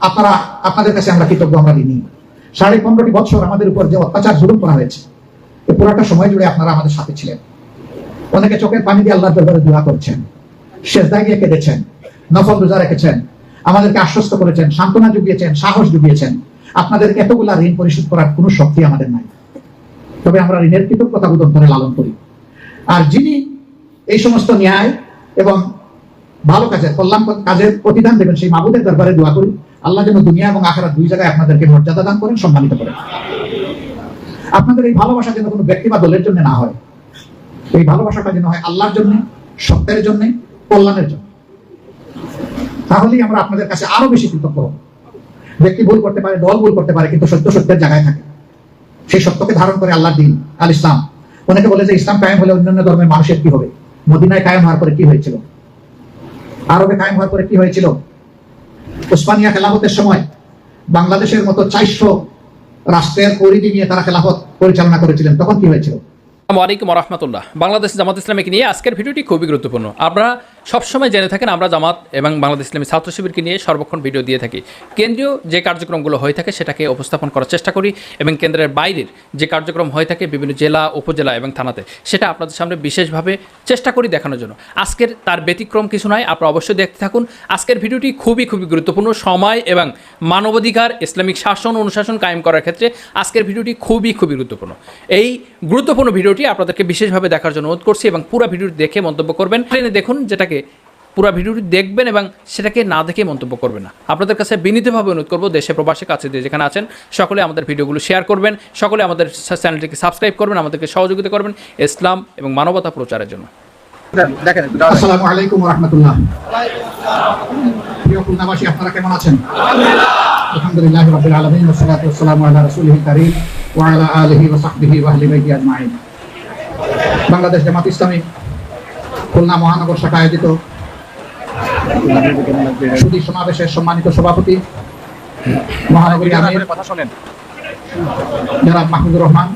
আপনারা, আপনাদের কাছে আমরা কৃতজ্ঞ, আমরা ঋণী। সাড়ে পনেরোটি বছর আমাদের উপর যে অত্যাচার জুলুম করা হয়েছে পুরাটা সময় জুড়ে আপনারা আমাদের সাথে ছিলেন। অনেকে চোখের পানি দিয়ে আল্লাহ দরবারে দোয়া করছেন শেষদায় গিয়ে কেঁদেছেন, নফল রোজা রেখেছেন, আমাদেরকে আশ্বস্ত করেছেন, সান্ত্বনা জুগিয়েছেন, সাহস জুগিয়েছেন। আপনাদের এতগুলা ঋণ পরিশোধ করার কোনো শক্তি আমাদের নাই। তবে আমরা ঋণের কৃতজ্ঞতা বোধন করে লালন করি। আর যিনি এই সমস্ত ন্যায় এবং ভালো কাজের, কল্যাণ কাজের প্রতিদান দেবেন, সেই মাবুদের দরবারে দোয়া করি। আল্লাহ যেন দুনিয়া এবং আখারা দুই জায়গায় আপনাদেরকে মর্যাদা দান করেন, সম্মানিত করেন। আপনাদের এই ভালোবাসা যেন কোনো ব্যক্তি বা দলের জন্য না হয়। এই ভালোবাসাটা যেন হয় আল্লাহর জন্য, সত্যের জন্য, কল্যাণের জন্য। তাহলেই আমরা আপনাদের কাছে আরও বেশি কৃতজ্ঞ হব। ব্যক্তি ভুল করতে পারে, দল ভুল করতে পারে, কিন্তু সত্য সত্যের জায়গায় থাকে। সেই সত্যকে ধারণ করে আল্লাহর দিন, আল ইসলাম। অনেকে বলে যে ইসলাম কায়েম হলে অন্যান্য ধর্মের মানুষের কি হবে? মদিনায় কায়েম হওয়ার পরে কি হয়েছিল? আরবে কায়েম হওয়ার পরে কি হয়েছিল? উসমানিয়া খেলাফতের সময় বাংলাদেশের মতো চারশো রাষ্ট্রের পরিধি নিয়ে তারা খেলাফত পরিচালনা করেছিলেন। তখন কি হয়েছিল? আসসালামু আলাইকুম রহমতুল্লাহ। বাংলাদেশ জামাত ইসলামীকে নিয়ে আজকের ভিডিওটি খুবই গুরুত্বপূর্ণ। আপনারা সবসময় জেনে থাকেন, আমরা জামাত এবং বাংলাদেশ ইসলামী ছাত্র শিবিরকে নিয়ে সর্বক্ষণ ভিডিও দিয়ে থাকি। কেন্দ্রীয় যে কার্যক্রমগুলো হয়ে থাকে, সেটাকে উপস্থাপন করার চেষ্টা করি এবং কেন্দ্রের বাইরের যে কার্যক্রম হয়ে থাকে বিভিন্ন জেলা, উপজেলা এবং থানাতে, সেটা আপনাদের সামনে বিশেষভাবে চেষ্টা করি দেখানোর জন্য। আজকের তার ব্যতিক্রম কিছু নয়, আপনারা অবশ্যই দেখতে থাকুন। আজকের ভিডিওটি খুবই খুবই গুরুত্বপূর্ণ। সময় এবং মানবাধিকার, ইসলামিক শাসন, অনুশাসন কায়েম করার ক্ষেত্রে আজকের ভিডিওটি খুবই খুবই গুরুত্বপূর্ণ। এই গুরুত্বপূর্ণ ভিডিওটি আপনাদেরকে বিশেষভাবে দেখার জন্য অনুরোধ করছি এবং পুরো ভিডিওটি দেখে মন্তব্য করবেন। ট্রেনে দেখুন, যেটাকে পুরো ভিডিওটি দেখবেন এবং সেটাকে না দেখে মন্তব্য করবেন না। আপনাদের কাছে বিনীতভাবে অনুরোধ করব দেশে প্রবাসী কাছে দিয়ে যেখানে আছেন সকলে আমাদের ভিডিওগুলো শেয়ার করবেন সকলে আমাদের চ্যানেলটিকে সাবস্ক্রাইব করবেন আমাদেরকে সহযোগিতা করবেন ইসলাম এবং মানবতা প্রচারের জন্য। দেখেন আসসালামু আলাইকুম রহমতুল্লাহ প্রিয় খুলনাবাসী আপনারা কেমন আছেন? আলহামদুলিল্লাহ রাব্বিল আলামিন ওয়া সালাতু ওয়াসসালামু আলা রাসূলিহিল কারীম ওয়া আলা আলিহি ওয়া সাহবিহি ওয়া আহলি বাইতি আজমাইন। বাংলাদেশ জামাত ইসলামী খুলনা মহানগর শাখা আয়োজিত সুদী সমাবেশের সম্মানিত সভাপতি মহানগরী আমির কথা শোনেন। জনাব মাহমুদুর রহমান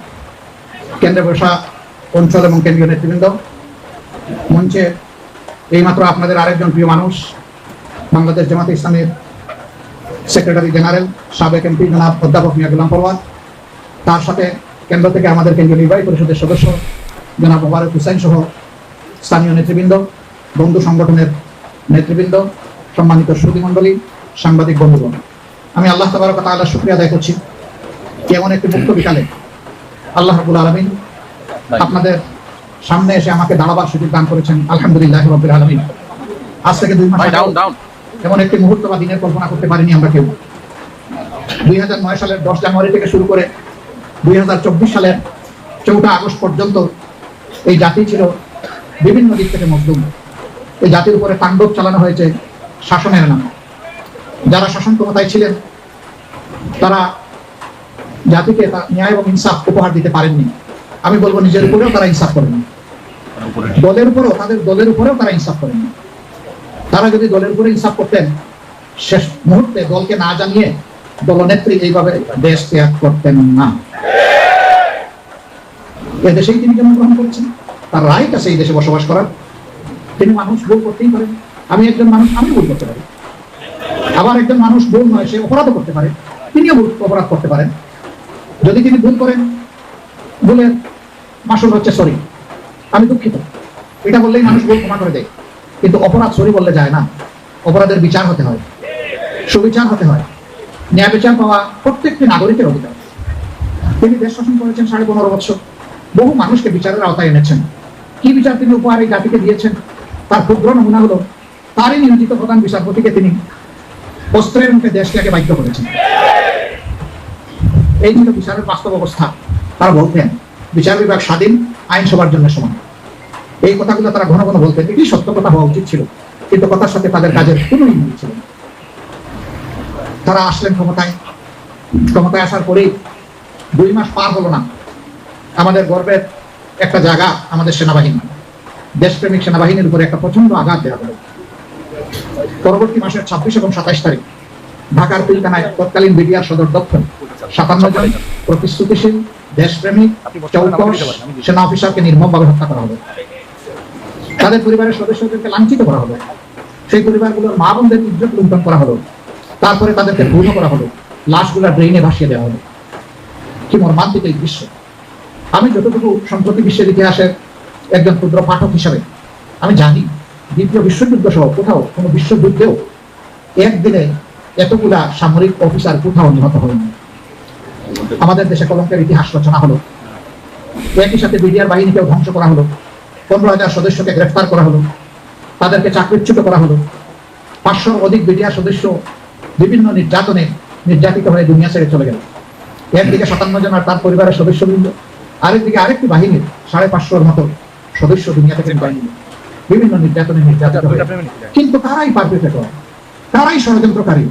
কেন্দ্রে বসা অঞ্চল এবং কেন্দ্রীয় নেতৃবৃন্দ মঞ্চে এইমাত্র আপনাদের আরেকজন প্রিয় মানুষ বাংলাদেশ জামাত ইসলামের সেক্রেটারি জেনারেল সাবেক এমপি জনাব অধ্যাপক মিয়া গুলাম পরওয়ার তার সাথে কেন্দ্র থেকে আমাদের কেন্দ্রীয় নির্বাহী পরিষদের সদস্য জনাব মোবারক হুসাইন সহ স্থানীয় নেতৃবৃন্দ বন্ধু সংগঠনের নেতৃবৃন্দ সম্মানিত সুধীমণ্ডলী সাংবাদিক বন্ধুগণ। আমি আল্লাহ তাবারক আল্লাহ শুক্রিয়া আদায় করছি। এমন একটি মুক্ত বিকালে আল্লাহ রাবুল আলমিন আপনাদের সামনে এসে আমাকে দাঁড়াবার সুযোগ দান করেছেন। আলহামদুলিল্লাহ রবিল আলমিন। আজ থেকে দুই মাস এমন একটি মুহূর্ত বা দিনের কল্পনা করতে পারিনি আমরা কেউ। দুই হাজার নয় সালের দশ জানুয়ারি থেকে শুরু করে দুই হাজার চব্বিশ সালের চৌঠা আগস্ট পর্যন্ত এই জাতি ছিল বিভিন্ন দিক থেকে মজলুম এই জাতির উপরে তাণ্ডব চালানো হয়েছে শাসনের নামে। যারা শাসন ক্ষমতায় ছিলেন, তারা জাতিকে ন্যায় এবং ইনসাফ উপহার দিতে পারেননি। আমি বলব, নিজের উপরেও তারা ইনসাফ করেননি দলের উপরেও, তাদের দলের উপরেও তারা ইনসাফ করেননি তারা যদি দলের উপরে ইনসাফ করতেন, শেষ মুহূর্তে দলকে না জানিয়ে দলনেত্রী এইভাবে দেশ ত্যাগ করতেন না। এ দেশেই তিনি জন্মগ্রহণ করেছেন। তার রাইট আছে এই দেশে বসবাস করার। তিনি মানুষ ভুল করতেই পারেন। আমি একজন মানুষ, আমি ভুল করতে পারি। আবার একজন মানুষ ভুল নয়, সে অপরাধও করতে পারে। তিনিও ভুল, অপরাধ করতে পারেন। যদি তিনি ভুল করেন, ভুলের মাসুল হচ্ছে সরি। আমি দুঃখিত। এটা বললেই মানুষ ভুল ক্ষমা করে দেয়। কিন্তু অপরাধ সরি বললে যায় না। অপরাধের বিচার হতে হয়। সুবিচার হতে হয়। ন্যায় বিচার পাওয়া প্রত্যেকটি নাগরিকের অধিকার। তিনি দেশ শাসন করেছেন সাড়ে পনেরো বছর। বহু মানুষকে বিচারের আওতায় এনেছেন। কি বিচার তিনি উপহার এই জাতিকে দিয়েছেন? তার ক্ষুদ্র নমুনা হলো, তারই নিয়োজিত প্রধান বিচারপতিকে তিনি অস্ত্রের মুখে দেশ ত্যাগে বাধ্য করেছেন। এই ছিল বিচারের বাস্তব অবস্থা। তারা বলতেন, বিচার বিভাগ স্বাধীন, আইন সবার জন্য সমান। এই কথাগুলো তারা ঘন ঘন বলতেন, এটি সত্য কথা হওয়া উচিত ছিল, কিন্তু কথার সাথে তাদের কাজের কোনো মিল ছিল তারা আসলেন ক্ষমতায়। ক্ষমতায় আসার পরেই দুই মাস পার হলো না। আমাদের গর্বের একটা জায়গা আমাদের সেনাবাহিনী দেশপ্রেমিক সেনাবাহিনীর উপরে একটা প্রচণ্ড আঘাত দেওয়া হলো। পরবর্তী মাসের ছাব্বিশ এবং সাতাইশ তারিখ ঢাকার পিলকানায় তৎকালীন বিডিআর সদর দপ্তর সাতান্ন জন প্রতিশ্রুতিশীল দেশপ্রেমিক চৌকস সেনা অফিসারকে নির্মমভাবে হত্যা করা হবে তাদের পরিবারের সদস্যদেরকে লাঞ্ছিত করা হবে সেই পরিবারগুলোর মা বোনদের ইজ্জত লুণ্ঠন করা হলো। তারপরে তাদেরকে পূর্ণ করা হলো। লাশগুলা ড্রেনে ভাসিয়ে দেওয়া হলো। কি মর্মান্তিক এই দৃশ্য। আমি যতটুকু সম্প্রতি বিশ্বের ইতিহাসের একজন ক্ষুদ্র পাঠক হিসাবে আমি জানি, দ্বিতীয় বিশ্বযুদ্ধ সহ কোথাও কোনো বিশ্বযুদ্ধেও একদিনে এতগুলা সামরিক অফিসার কোথাও নিহত হয়নি। আমাদের দেশে কলঙ্কের ইতিহাস রচনা হলো, একই সাথে বিডিআর বাহিনীকেও ধ্বংস করা হলো, পনেরো হাজার সদস্যকে গ্রেফতার করা হলো, তাদেরকে চাকরিচ্যুত করা হলো, পাঁচশোর অধিক বিডিআর সদস্য বিভিন্ন নির্যাতনে নির্যাতিত হয়ে দুনিয়া ছেড়ে চলে গেল। একদিকে সাতান্ন জন আর তার পরিবারের সদস্যবৃন্দ আরেকদিকে আরেকটি বাহিনীর সাড়ে পাঁচশোর মতো সদস্য দুনিয়া থেকে বিদায় বিভিন্ন নির্যাতনে নির্যাতিত হয়ে কিন্তু তারাই পারপেট্রেটর তারাই ষড়যন্ত্রকারী।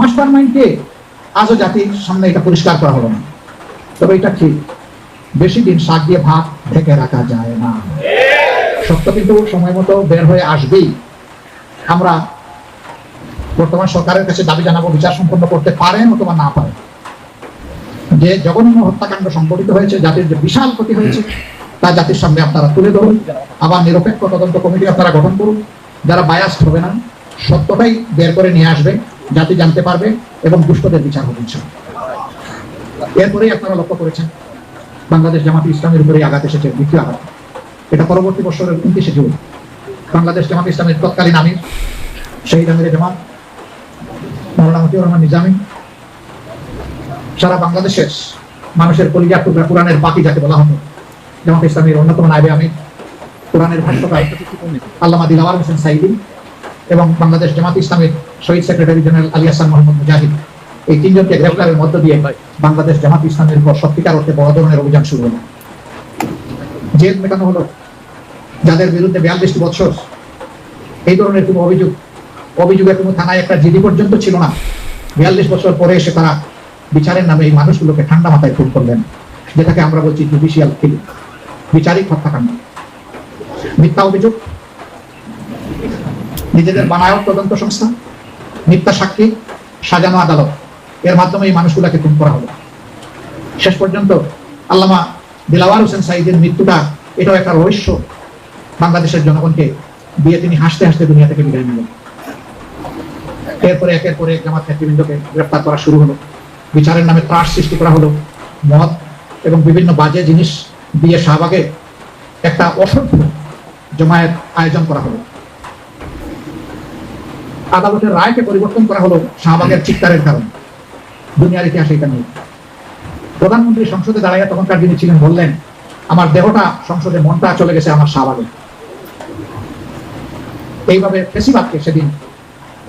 মাস্টার মাইন্ডকে আজও জাতির সামনে এটা পরিষ্কার করা হলো না। তবে এটা ঠিক বেশি দিন শাক দিয়ে ভাত ঢেকে রাখা যায় না। সত্য কিন্তু সময় মতো বের হয়ে আসবেই। আমরা বর্তমান সরকারের কাছে দাবি জানাব বিচার সম্পন্ন করতে পারেন অথবা না পারেন। যে জঘন্য হত্যাকাণ্ড সংঘটিত হয়েছে, জাতির যে বিশাল ক্ষতি হয়েছে, তা জাতির সামনে আপনারা তুলে ধরুন। আবার নিরপেক্ষ তদন্ত কমিটি আপনারা গঠন করুন। যারা বায়াস্ট হবে না, সত্যটাই বের করে নিয়ে আসবে, জাতি জানতে পারবে এবং দুষ্টদের বিচার হবে। এরপরেই আপনারা লক্ষ্য করেছেন, বাংলাদেশ জামাত ইসলামের উপরে আঘাত এসেছে, দ্বিতীয় আঘাত। এটা পরবর্তী বছরের উনত্রিশে জুন। বাংলাদেশ জামাত ইসলামের তৎকালীন আমির, শহীদ আমির জামাত, মৌলানা মতিউর রহমান নিজামী সারা বাংলাদেশের মানুষের কলিজার টুকরা কোরআনের বাকি যাকে বলা হতো। জামাত ইসলামের অন্যতম নাইবে আমির, কোরআনের ভাষ্যকার আল্লামা দিলাওয়ার হোসেন সাইদি এবং বাংলাদেশ জামাত ইসলামের শহীদ সেক্রেটারি জেনারেল আলী হাসান মোহাম্মদ মুজাহিদ। এই তিনজনকে গ্রেফতারের মধ্য দিয়ে বাংলাদেশ জামাত ইসলামের উপর সত্যিকার অর্থে বড় ধরনের অভিযান শুরু হলো। জেল মেটানো হলো। যাদের বিরুদ্ধে বিয়াল্লিশটি বছর এই ধরনের কোনো অভিযোগ অভিযোগের কোনো থানায় একটা জিডি পর্যন্ত ছিল না। বিয়াল্লিশ বছর পরে এসে তারা বিচারের নামে এই মানুষগুলোকে ঠান্ডা মাথায় খুন করলেন, যেটাকে আমরা বলছি জুডিশিয়াল কিলিং বিচারিক হত্যাকাণ্ড। মিথ্যা অভিযোগ, নিজেদের বানায়ক তদন্ত সংস্থা, মিথ্যা সাক্ষী, সাজানো আদালত, এর মাধ্যমে এই মানুষগুলাকে খুন করা হলো। শেষ পর্যন্ত আল্লামা দিলাওয়ার হোসেন সাইদের মৃত্যুটা, এটাও একটা রহস্য। বাংলাদেশের জনগণকে দিয়ে তিনি হাসতে হাসতে দুনিয়া থেকে বিদায় নিলেন। এরপরে একের পরে জামাত নেতৃবৃন্দকে গ্রেফতার করা শুরু হলো। বিচারের নামে ত্রাস সৃষ্টি করা হলো, মদ এবং বিভিন্ন বাজে জিনিস দিয়ে শাহবাগে একটা অসভ্য জমায়েত আয়োজন করা হলো। আদালতের রায়কে পরিবর্তন করা হলো শাহবাগের চিৎকারের কারণে। দুনিয়ার ইতিহাসে এটা নেই। প্রধানমন্ত্রী সংসদে দাঁড়াইয়া তখনকার যিনি ছিলেন বললেন, আমার দেহটা সংসদে মনটা চলে গেছে আমার শাহবাগে। এইভাবে ফেসিবাদকে সেদিন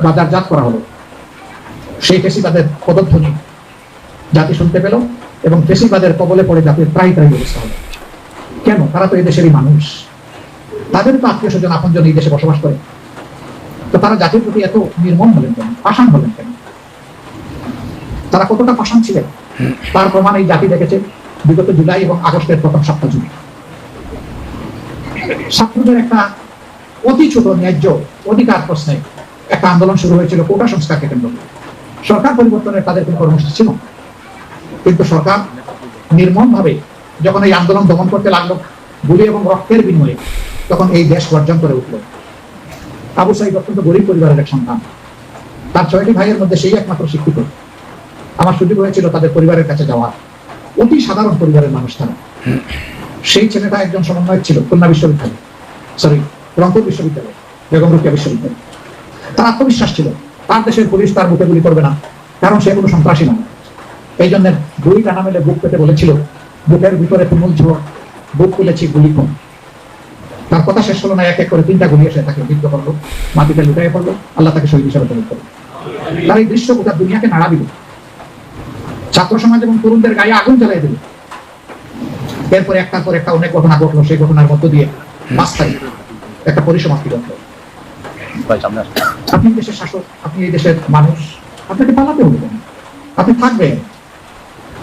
বাজারজাত করা হলো। সেই ফেসিবাদের পদধ্বনি জাতি শুনতে পেল এবং ফেসিবাদের কবলে পড়ে জাতির প্রায় প্রায় অবস্থা হলো। কেন? তারা তো এই দেশেরই মানুষ। তাদের তো আত্মীয় স্বজন আপনজন এই দেশে বসবাস করে। তো তারা জাতির প্রতি এত নির্মম হলেন কেন? পাষাণ হলেন কেন? তারা কতটা পাষাণ ছিলেন? তার প্রমাণ এই জাতি দেখেছে বিগত জুলাই এবং আগস্টের প্রথম সপ্তাহ জুড়ে। ছাত্রদের একটা অতি ছোট ন্যায্য অধিকার প্রশ্নে একটা আন্দোলন শুরু হয়েছিল কোটা সংস্কারকে কেন্দ্র করে। সরকার পরিবর্তনের তাদের কোনো কর্মসূচি ছিল না। কিন্তু সরকার নির্মম ভাবে যখন এই আন্দোলন দমন করতে লাগল, গুলি এবং রক্তের বিনিময়ে তখন এই দেশ বর্জন করে উঠল। আবু সাইদ অত্যন্ত গরিব পরিবারের এক সন্তান। তার ছয়টি ভাইয়ের মধ্যে সেই একমাত্র শিক্ষিত। আমার সুযোগ হয়েছিল তাদের পরিবারের কাছে যাওয়ার। অতি সাধারণ পরিবারের মানুষ তারা। সেই ছেলেটা একজন সমন্বয়ক ছিল, খুলনা বিশ্ববিদ্যালয়। সরি রংপুর বিশ্ববিদ্যালয়, বেগম রুকিয়া বিশ্ববিদ্যালয়। তার আত্মবিশ্বাস ছিল, তার দেশের পুলিশ তার বুকে গুলি করবে না, কারণ সে কোনো সন্ত্রাসী না এই জন্য দুই টানা মেলে বুক পেতে বলেছিল বুকের ভিতরে তুমুল ঝোড় বুক তুলেছি গুলি কম। তার কথা শেষ হলো না এক এক করে তিনটা গুলি এসে তাকে বিদ্ধ করল মাটিতে লুটাই পড়ল আল্লাহ তাকে শহীদ হিসাবে তৈরি করল। তার এই দৃশ্য গোটা দুনিয়াকে নাড়া দিল। ছাত্র সমাজ এবং তরুণদের গায়ে আগুন জ্বালিয়ে দিল। এরপরে একটার পর একটা অনেক ঘটনা ঘটলো সেই ঘটনার মধ্য দিয়ে পাঁচ তারিখ একটা পরিসমাপ্তি ঘটলো। আপনি দেশের শাসক আপনি এই দেশের মানুষ আপনাকে পালাতে হবে আপনি থাকবেন।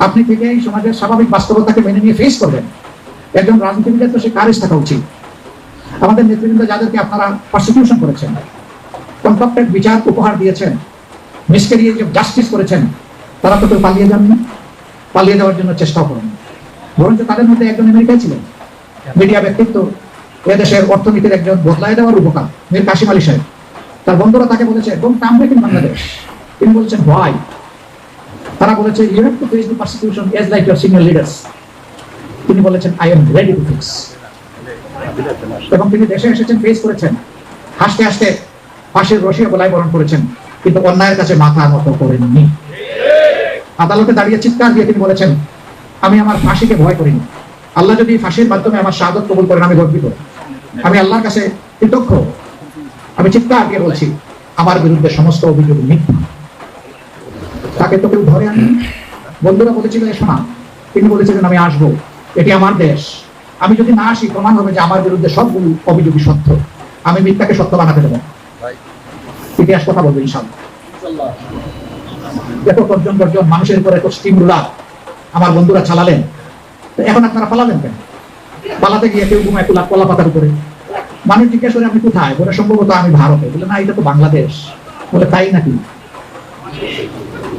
আপনি থেকে এই সমাজের স্বাভাবিক বাস্তবতাকে মেনে নিয়ে ফেস করবেন। একজন রাজনীতিবিদের তো সে কারেজ থাকা উচিত। আমাদের নেতৃবৃন্দ যাদেরকে আপনারা প্রসিকিউশন করেছেন কনফাক্টেড বিচার উপহার দিয়েছেন মিসকেরিয়ে যে জাস্টিস করেছেন, তারা তো কেউ পালিয়ে যান না পালিয়ে যাওয়ার জন্য চেষ্টাও করেন। বরঞ্চ তাদের মধ্যে একজন আমেরিকায় ছিলেন। মিডিয়া ব্যক্তিত্ব, এদেশের অর্থনীতির একজন বদলায় দেওয়ার উপকার, মীর কাশিম আলী সাহেব। তার বন্ধুরা তাকে বলেছে কাম ব্যাক ইন বাংলাদেশ তিনি বলছেন হোয়াই তারা বলেছে you have to face the persecution as like your senior leaders তিনি বলেছেন I am ready to face এবং তিনি দেশে এসেছেন ফেস করেছেন। হাসতে হাসতে ফাঁসির রশিয়া বলাই বরণ করেছেন, কিন্তু অন্যায়ের কাছে মাথা নত করেননি। আদালতে দাঁড়িয়ে চিৎকার দিয়ে তিনি বলেছেন, আমি আমার ফাঁসিকে ভয় করিনি। আল্লাহ যদি ফাঁসির মাধ্যমে আমার শাহাদত কবুল করেন, আমি গর্বিত। আমি আল্লাহর কাছে কৃতজ্ঞ। আমি চিৎকার দিয়ে বলছি, আমার বিরুদ্ধে সমস্ত অভিযোগ মিথ্যা। তাকে তো কেউ ধরে আনি বন্ধুরা বলেছিল, এসো না। তিনি বলেছিলেন, আমি আসব। এটি আমার দেশ। আমি যদি না আসি, প্রমাণ হবে যে আমার বিরুদ্ধে সবগুলো অভিযোগই সত্য। আমি মিথ্যাকে সত্য বানাতে দেবো। ইতিহাস কথা বলব ইনশাল্লাহ এত তর্জন তর্জন মানুষের উপর এত স্টিম রুলার আমার বন্ধুরা চালালেন। এখন আপনারা পালালেন কেন? পালাতে গিয়ে কেউ ঘুমায় কলা কলা পাতার উপরে। মানুষ জিজ্ঞেস করে, আপনি কোথায়? বলে, সম্ভবত আমি ভারতে। বলে, না, এটা তো বাংলাদেশ। বলে, তাই নাকি?